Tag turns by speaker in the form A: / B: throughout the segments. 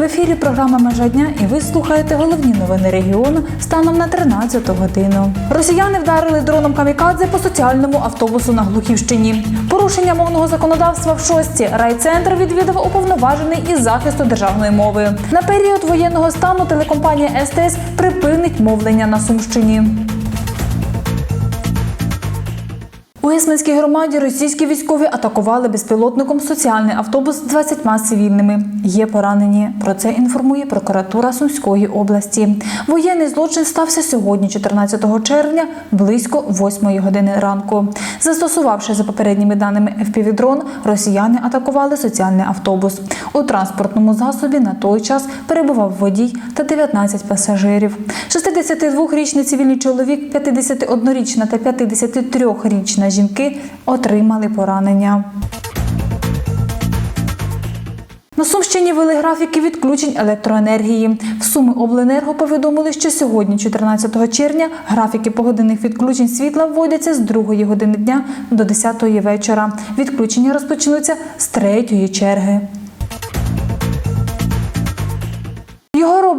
A: В ефірі програма Межа дня і ви слухаєте головні новини регіону станом на 13 годину. Росіяни вдарили дроном камікадзе по соціальному автобусу на Глухівщині. Порушення мовного законодавства в шості райцентр відвідав уповноважений із захисту державної мови. На період воєнного стану телекомпанія СТС припинить мовлення на Сумщині. У громаді російські військові атакували безпілотником соціальний автобус з 20 цивільними. Є поранені. Про це інформує прокуратура Сумської області. Воєнний злочин стався сьогодні, 14 червня, близько 8 години ранку. Застосувавши за попередніми даними FPV-дрон, росіяни атакували соціальний автобус. У транспортному засобі на той час перебував водій та 19 пасажирів. 62-річний цивільний чоловік, 51-річна та 53-річна жінки отримали поранення. На Сумщині вели графіки відключень електроенергії. В Суми Обленерго повідомили, що сьогодні, 14 червня, графіки погодинних відключень світла вводяться з 2 години дня до 10 вечора. Відключення розпочнуться з 3 черги.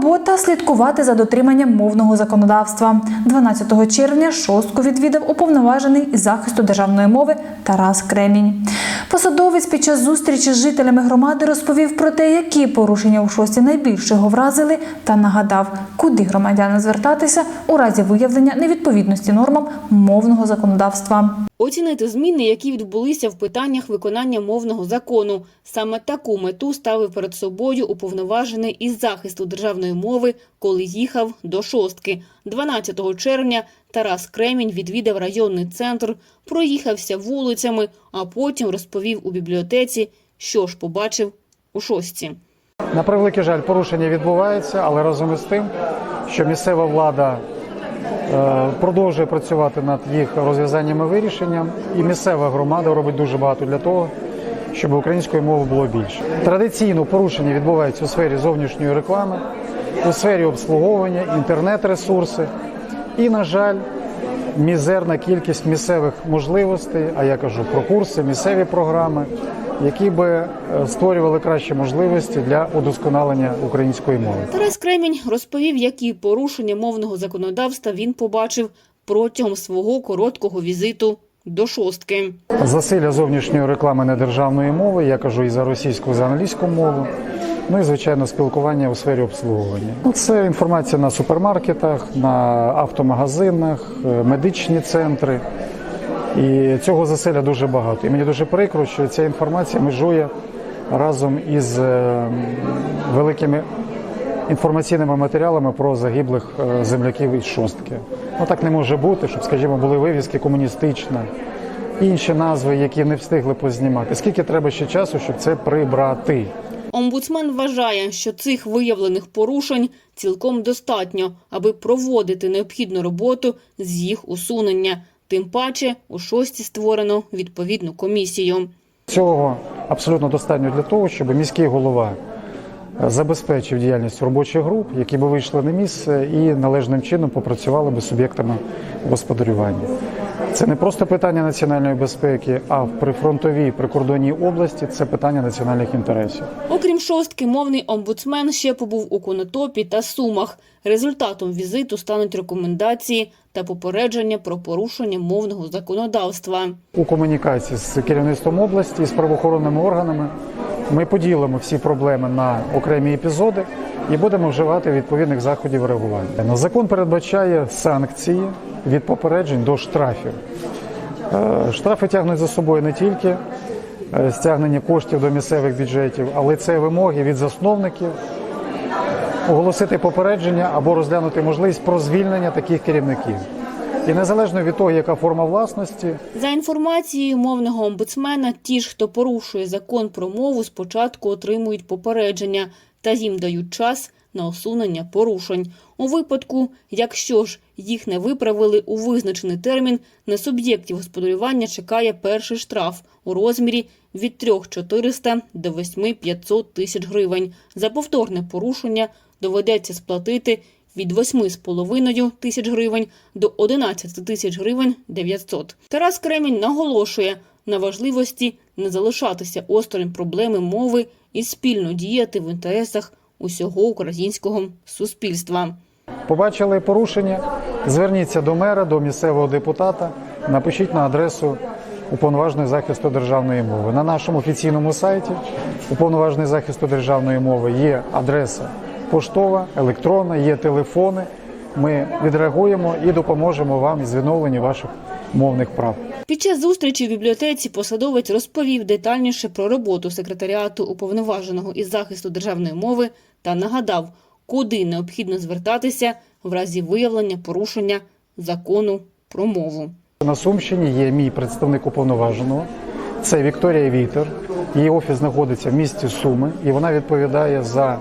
A: Робота слідкувати за дотриманням мовного законодавства. 12 червня шостку відвідав уповноважений із захисту державної мови Тарас Кремінь. Посадовець під час зустрічі з жителями громади розповів про те, які порушення у шості найбільше його вразили, та нагадав, куди громадяни звертатися у разі виявлення невідповідності нормам мовного законодавства.
B: Оцінити зміни, які відбулися в питаннях виконання мовного закону. Саме таку мету ставив перед собою уповноважений із захисту державної мови, коли їхав до шостки. 12 червня Тарас Кремінь відвідав районний центр, проїхався вулицями, а потім розповів у бібліотеці, що ж побачив у шостці.
C: На превеликий жаль, порушення відбуваються, але разом із тим, що місцева влада продовжує працювати над їх розв'язанням і вирішенням, і місцева громада робить дуже багато для того, щоб української мови було більше. Традиційно порушення відбуваються у сфері зовнішньої реклами, у сфері обслуговування, інтернет-ресурси і, на жаль, мізерна кількість місцевих можливостей, а я кажу про курси, місцеві програми, які би е, створювали кращі можливості для удосконалення української мови.
B: Тарас Кремінь розповів, які порушення мовного законодавства він побачив протягом свого короткого візиту до шостки.
C: Засилля зовнішньої реклами недержавної мови, я кажу і за російську, і за англійську мову. Ну і звичайно спілкування у сфері обслуговування. Ну, Це інформація на супермаркетах, на автомагазинах, е, медичні центри. І цього засилля дуже багато. І мені дуже прикро, що ця інформація межує разом із е, великими інформаційними матеріалами про загиблих е, земляків із шостки. Ну так не може бути, щоб, скажімо, були вивіски комуністична, інші назви, які не встигли познімати. Скільки треба ще часу, щоб це прибрати?
B: Омбудсмен вважає, що цих виявлених порушень цілком достатньо, аби проводити необхідну роботу з їх усунення. Тим паче у шості створено відповідну комісію.
C: Цього абсолютно достатньо для того, щоб міський голова забезпечив діяльність робочих груп, які би вийшли на місце і належним чином попрацювали би суб'єктами господарювання. Це не просто питання національної безпеки, а в прифронтовій прикордонній області це питання національних інтересів.
B: Окрім шостки, мовний омбудсмен ще побув у Конотопі та Сумах. Результатом візиту стануть рекомендації та попередження про порушення мовного законодавства.
C: У комунікації з керівництвом області з правоохоронними органами ми поділимо всі проблеми на окремі епізоди і будемо вживати відповідних заходів реагування. Закон передбачає санкції від попереджень до штрафів. Е, Штрафи тягнуть за собою не тільки е, стягнення коштів до місцевих бюджетів, але це вимоги від засновників оголосити попередження або розглянути можливість про звільнення таких керівників. І незалежно від того, яка форма власності,
B: За інформацією мовного омбудсмена, ті ж, хто порушує закон про мову, спочатку отримують попередження та їм дають час на усунення порушень. У випадку, якщо ж їх не виправили у визначений термін, на суб'єктів господарювання чекає перший штраф у розмірі від 3400 до 8500 тисяч гривень. За повторне порушення доведеться сплатити від 8,5 тисяч гривень до 11 тисяч гривень 900. Тарас Кремінь наголошує на важливості не залишатися осторонь проблеми мови і спільно діяти в інтересах усього українського суспільства.
C: Побачили порушення, зверніться до мера, до місцевого депутата, напишіть на адресу уповноваженої захисту державної мови. На нашому офіційному сайті уповноваженої захисту державної мови є адреса поштова, електронна, є телефони. Ми відреагуємо і допоможемо вам із відновленням ваших мовних прав.
B: Під час зустрічі в бібліотеці посадовець розповів детальніше про роботу секретаріату уповноваженого із захисту державної мови та нагадав, куди необхідно звертатися в разі виявлення порушення закону про мову.
C: На Сумщині є мій представник уповноваженого. Це Вікторія Вітер. Її офіс знаходиться в місті Суми, і вона відповідає за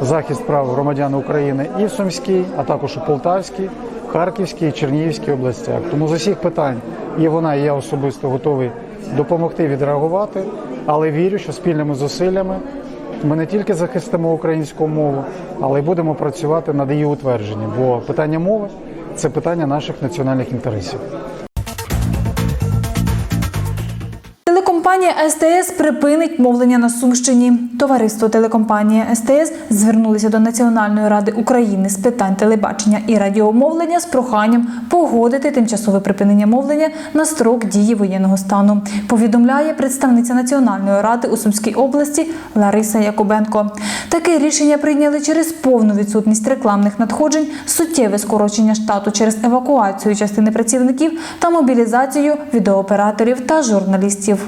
C: захист прав громадян України і в Сумській, а також у Полтавській, Харківській і Чернігівській областях. Тому з усіх питань і вона, і я особисто готовий допомогти відреагувати, але вірю, що спільними зусиллями ми не тільки захистимо українську мову, але й будемо працювати над її утвердженням. Бо питання мови це питання наших національних інтересів.
A: Телекомпанія СТС припинить мовлення на Сумщині. Товариство телекомпанія СТС звернулося до Національної ради України з питань телебачення і радіомовлення з проханням погодити тимчасове припинення мовлення на строк дії воєнного стану. Повідомляє представниця Національної ради у Сумській області Лариса Якубенко. Таке рішення прийняли через повну відсутність рекламних надходжень, суттєве скорочення штату через евакуацію частини працівників та мобілізацію відеооператорів та журналістів.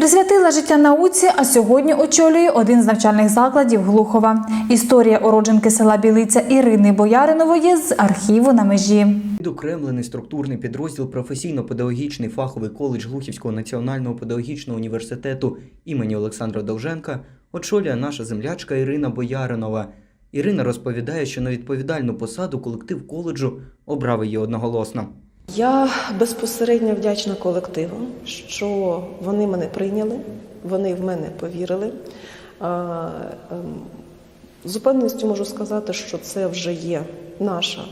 A: Присвятила життя науці, а сьогодні очолює один з навчальних закладів Глухова. Історія уродженки села Білиця Ірини Бояринової з архіву на межі.
D: Відокремлений структурний підрозділ професійно-педагогічний фаховий коледж Глухівського національного педагогічного університету імені Олександра Довженка очолює наша землячка Ірина Бояринова. Ірина розповідає, що на відповідальну посаду колектив коледжу обрав її одноголосно.
E: Я безпосередньо вдячна колективу, що вони мене прийняли, вони в мене повірили. Ем, З упевненістю можу сказати, що це вже є наша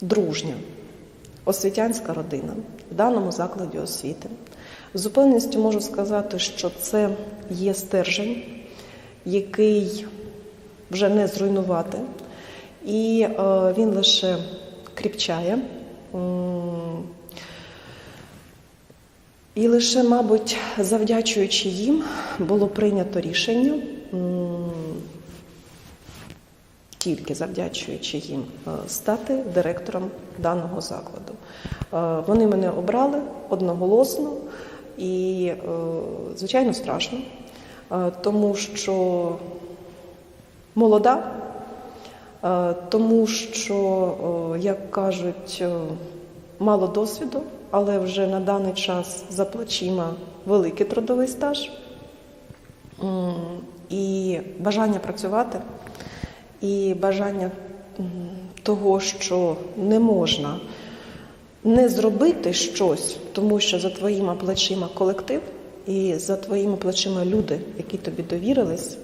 E: дружня освітянська родина в даному закладі освіти. З упевненістю можу сказати, що це є стержень, який вже не зруйнувати, і е, він лише кріпчає. І лише, мабуть, завдячуючи їм, було прийнято рішення, тільки завдячуючи їм, е, стати директором даного закладу. Е, Вони мене обрали одноголосно і, е, звичайно, страшно, тому що молода, тому що, е, як кажуть, е, мало досвіду, але вже на даний час за плечима великий трудовий стаж і бажання працювати, і бажання того, що не можна не зробити щось, тому що за твоїми плечима колектив і за твоїми плечима люди, які тобі довірились,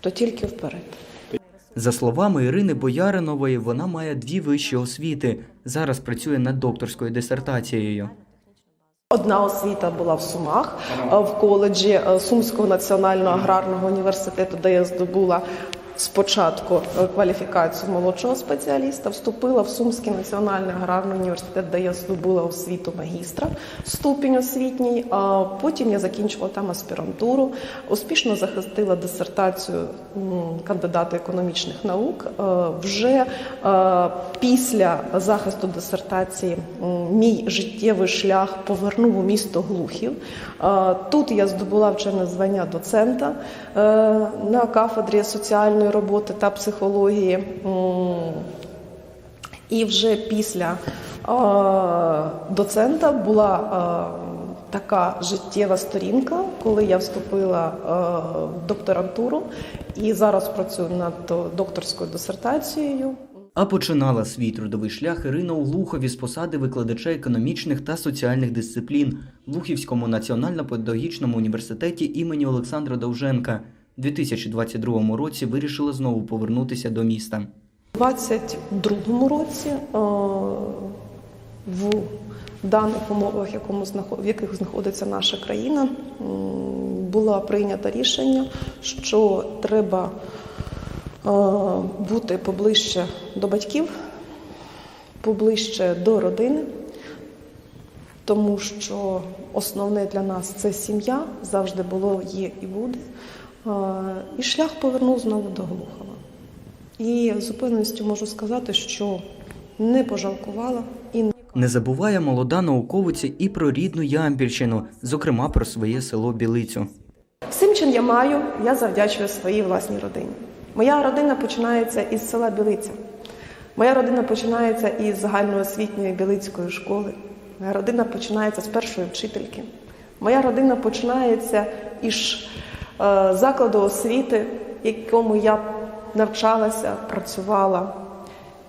E: то тільки вперед.
D: За словами Ірини Бояринової, вона має дві вищі освіти. Зараз працює над докторською дисертацією.
E: Одна освіта була в Сумах в коледжі е, Сумського національного аграрного університету, де я здобула спочатку е, кваліфікацію молодшого спеціаліста, вступила в Сумський національний аграрний університет, де я здобула освіту магістра, ступінь освітній. А потім я закінчила там аспірантуру, успішно захистила дисертацію кандидата економічних наук. Е, Вже е, після захисту дисертації мій життєвий шлях повернув у місто Глухів. Тут я здобула вчене звання доцента на кафедрі соціальної роботи та психології. І вже після доцента була така життєва сторінка, коли я вступила в докторантуру і зараз працюю над докторською дисертацією.
D: А починала свій трудовий шлях Ірина у Глухові з посади викладача економічних та соціальних дисциплін в Глухівському національно-педагогічному університеті імені Олександра Довженка. У 2022 році вирішила знову повернутися до міста.
E: У 22-му році е, в даних умовах, якому в яких знаходиться наша країна, було прийнято рішення, що треба е, бути поближче до батьків, поближче до родини, тому що основне для нас це сім'я, завжди було, є і буде. Е, І шлях повернув знову до Глухова. І з упевненістю можу сказати, що не пожалкувала і не
D: забуває молода науковиця і про рідну Ямпільщину, зокрема про своє село Білицю.
E: Всім, чим я маю, я завдячую своїй власній родині. Моя родина починається із села Білиця. Моя родина починається із загальноосвітньої білицької школи. Моя родина починається з першої вчительки. Моя родина починається із закладу освіти, якому я навчалася, працювала,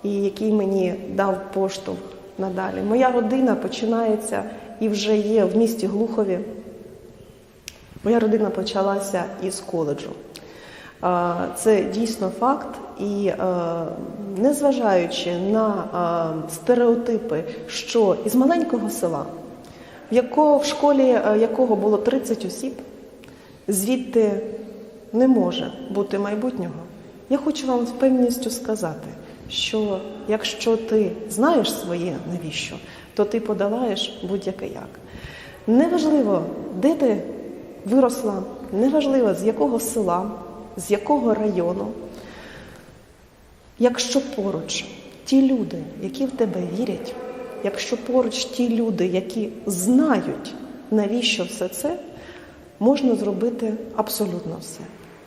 E: і який мені дав поштовх надалі. Моя родина починається і вже є в місті Глухові, Моя родина почалася із коледжу. Це дійсно факт, і е, незважаючи на е, стереотипи, що із маленького села, в школі е, якого було 30 осіб, звідти не може бути майбутнього. Я хочу вам з певністю сказати, що якщо ти знаєш своє навіщо, то ти подолаєш будь-яке як. Неважливо, де ти виросла, неважливо з якого села, з якого району. Якщо поруч ті люди, які в тебе вірять, якщо поруч ті люди, які знають, навіщо все це, можна зробити абсолютно все.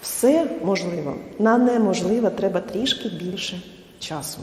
E: Все можливо. На неможливе треба трішки більше часу.